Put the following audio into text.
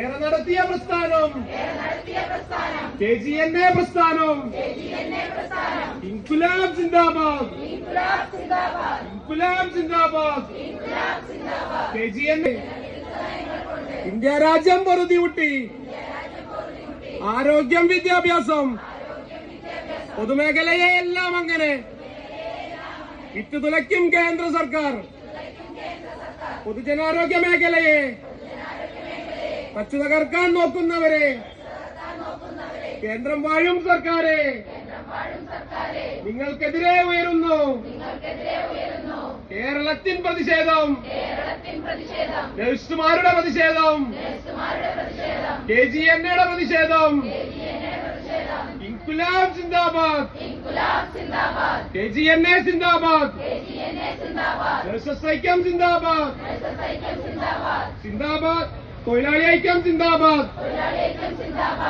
ഏറെ നടത്തിയ പ്രസ്ഥാനം. കെ ജി എൻ എ പ്രസ്ഥാനം. ഇൻകുലാബ് സിന്ദാബാദ് ഇൻകുലാബ് സിന്ദാബാദ് K G N A India രാജ്യം പൊറുതി കുട്ടി ആരോഗ്യം വിദ്യാഭ്യാസം. പൊതുമേഖലയെ എല്ലാം അങ്ങനെ. ഇറ്റുതുലയ്ക്കും കേന്ദ്ര സർക്കാർ. പൊതുജനാരോഗ്യ മേഖലയെ പച്ചു തകർക്കാൻ നോക്കുന്നവരെ. കേന്ദ്രം വാഴും സർക്കാരെ. നിങ്ങൾക്കെതിരെ ഉയരുന്നു. കേരളത്തിൻ പ്രതിഷേധം. നഴ്സുമാരുടെ പ്രതിഷേധം. കെ ജി എൻ എയുടെ പ്രതിഷേധം. ഇൻകുലാബ് സിന്ദാബാദ്. കെ ജി എൻ എ സിന്ദാബാദ്. നഴ്സസ് ഐക്യം സിന്ദാബാദ്. സിന്ദാബാദ്. തൊഴിലാളി ഐക്യം സിന്ദാബാദ്.